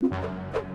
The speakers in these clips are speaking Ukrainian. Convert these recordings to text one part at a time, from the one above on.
you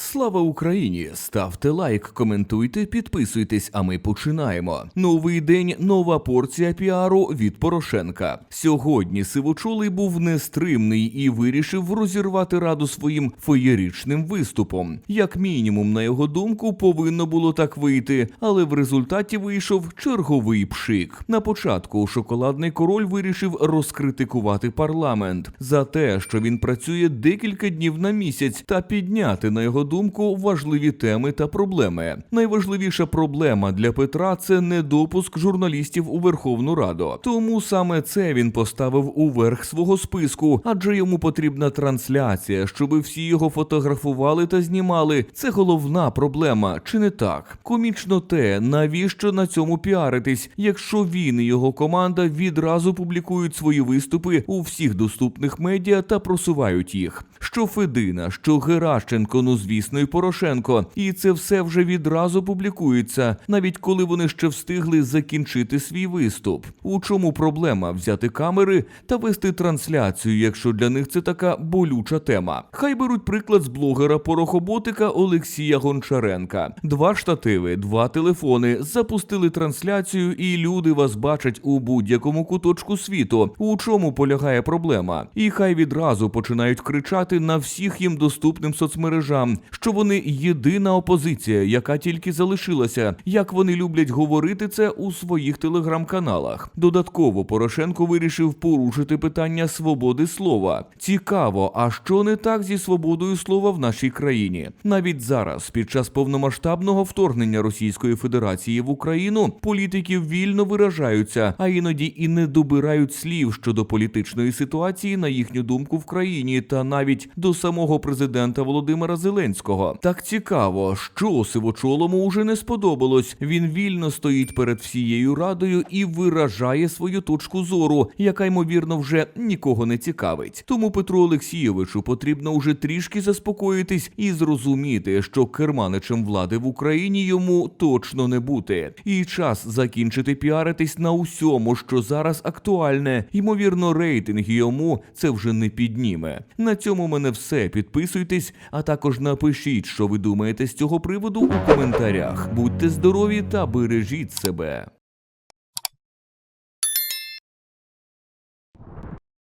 Слава Україні! Ставте лайк, коментуйте, підписуйтесь, а ми починаємо. Новий день, нова порція піару від Порошенка. Сьогодні сивочолий був нестримний і вирішив розірвати раду своїм феєричним виступом. Як мінімум, на його думку, повинно було так вийти, але в результаті вийшов черговий пшик. На початку шоколадний король вирішив розкритикувати парламент за те, що він працює декілька днів на місяць, та підняти на його думку важливі теми та проблеми. Найважливіша проблема для Петра це недопуск журналістів у Верховну Раду. Тому саме це він поставив у верх свого списку, адже йому потрібна трансляція, щоби всі його фотографували та знімали. Це головна проблема, чи не так? Комічно те, навіщо на цьому піаритись, якщо він і його команда відразу публікують свої виступи у всіх доступних медіа та просувають їх. Що Федина, що Геращенко, ну звісно, і Порошенко, і це все вже відразу публікується, навіть коли вони ще встигли закінчити свій виступ. У чому проблема взяти камери та вести трансляцію, якщо для них це така болюча тема? Хай беруть приклад з блогера порохоботика Олексія Гончаренка. Два штативи, два телефони, запустили трансляцію, і люди вас бачать у будь-якому куточку світу. У чому полягає проблема? І хай відразу починають кричати на всіх їм доступним соцмережам, що вони єдина опозиція, яка тільки залишилася. Як вони люблять говорити це у своїх телеграм-каналах. Додатково Порошенко вирішив порушити питання свободи слова. Цікаво, а що не так зі свободою слова в нашій країні? Навіть зараз, під час повномасштабного вторгнення Російської Федерації в Україну, політики вільно виражаються, а іноді і не добирають слів щодо політичної ситуації, на їхню думку, в країні, та навіть до самого президента Володимира Зеленського. Так цікаво, що сивочолому уже не сподобалось. Він вільно стоїть перед всією радою і виражає свою точку зору, яка ймовірно вже нікого не цікавить. Тому Петру Олексійовичу потрібно уже трішки заспокоїтись і зрозуміти, що керманичем влади в Україні йому точно не бути. І час закінчити піаритись на усьому, що зараз актуальне. Ймовірно, рейтинг йому це вже не підніме. На цьому мене все. Підписуйтесь, а також напишіть, що ви думаєте з цього приводу у коментарях. Будьте здорові та бережіть себе.